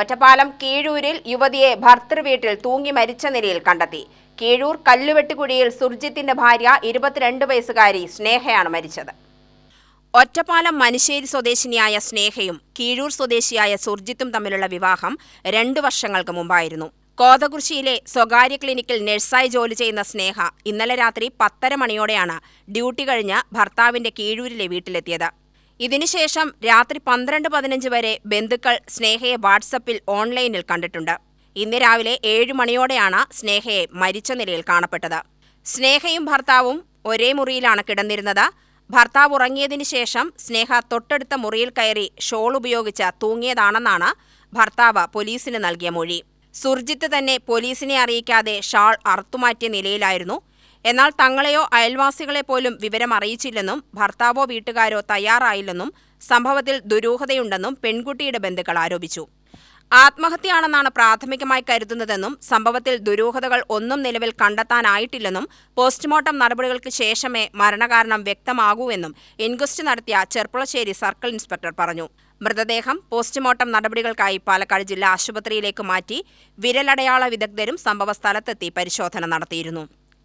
ഒറ്റപ്പാലം കീഴൂരിൽ യുവതിയെ ഭർത്തൃവീട്ടിൽ തൂങ്ങി മരിച്ച നിലയിൽ കണ്ടെത്തി. കീഴൂർ കല്ലുവെട്ടുകുഴിയിൽ സുർജിത്തിന്റെ ഭാര്യ ഇരുപത്തിരണ്ട് വയസ്സുകാരി സ്നേഹയാണ് മരിച്ചത്. ഒറ്റപ്പാലം മനുശ്ശേരി സ്വദേശിനിയായ സ്നേഹയും കീഴൂർ സ്വദേശിയായ സുർജിത്തും തമ്മിലുള്ള വിവാഹം രണ്ടു വർഷങ്ങൾക്ക് മുമ്പായിരുന്നു. കോതകുർശിയിലെ സ്വകാര്യ ക്ലിനിക്കിൽ നഴ്സായി ജോലി ചെയ്യുന്ന സ്നേഹ ഇന്നലെ രാത്രി പത്തര മണിയോടെയാണ് ഡ്യൂട്ടി കഴിഞ്ഞ് ഭർത്താവിന്റെ കീഴൂരിലെ വീട്ടിലെത്തിയത്. ഇതിനുശേഷം രാത്രി പന്ത്രണ്ട് പതിനഞ്ച് വരെ ബന്ധുക്കൾ സ്നേഹയെ വാട്സപ്പിൽ ഓൺലൈനിൽ കണ്ടിട്ടുണ്ട്. ഇന്ന് രാവിലെ ഏഴ് മണിയോടെയാണ് സ്നേഹയെ മരിച്ച നിലയിൽ കാണപ്പെട്ടത്. സ്നേഹയും ഭർത്താവും ഒരേ മുറിയിലാണ് കിടന്നിരുന്നത്. ഭർത്താവ് ഉറങ്ങിയതിനു ശേഷം സ്നേഹ തൊട്ടടുത്ത മുറിയിൽ കയറി ഷോൾ ഉപയോഗിച്ച് തൂങ്ങിയതാണെന്നാണ് ഭർത്താവ് പോലീസിന് നൽകിയ മൊഴി. സുർജിത്ത് തന്നെ പോലീസിനെ അറിയിക്കാതെ ഷാൾ അറുത്തുമാറ്റിയ നിലയിലായിരുന്നു എന്നാൽ തങ്ങളെയോ അയൽവാസികളെ പോലും വിവരം അറിയിച്ചില്ലെന്നും ഭർത്താവോ വീട്ടുകാരോ തയ്യാറായില്ലെന്നും സംഭവത്തിൽ ദുരൂഹതയുണ്ടെന്നും പെൺകുട്ടിയുടെ ബന്ധുക്കൾ ആരോപിച്ചു. ആത്മഹത്യയാണെന്നാണ് പ്രാഥമികമായി കരുതുന്നതെന്നും സംഭവത്തിൽ ദുരൂഹതകൾ ഒന്നും നിലവിൽ കണ്ടെത്താനായിട്ടില്ലെന്നും പോസ്റ്റ്മോർട്ടം നടപടികൾക്ക് ശേഷമേ മരണകാരണം വ്യക്തമാകൂവെന്നും ഇൻക്വസ്റ്റ് നടത്തിയ ചെർപ്പുളശ്ശേരി സർക്കിൾ ഇൻസ്പെക്ടർ പറഞ്ഞു. മൃതദേഹം പോസ്റ്റ്മോർട്ടം നടപടികൾക്കായി പാലക്കാട് ജില്ലാ ആശുപത്രിയിലേക്ക് മാറ്റി വിരലടയാള വിദഗ്ധരും സംഭവസ്ഥലത്തെത്തി പരിശോധന നടത്തിയിരുന്നു.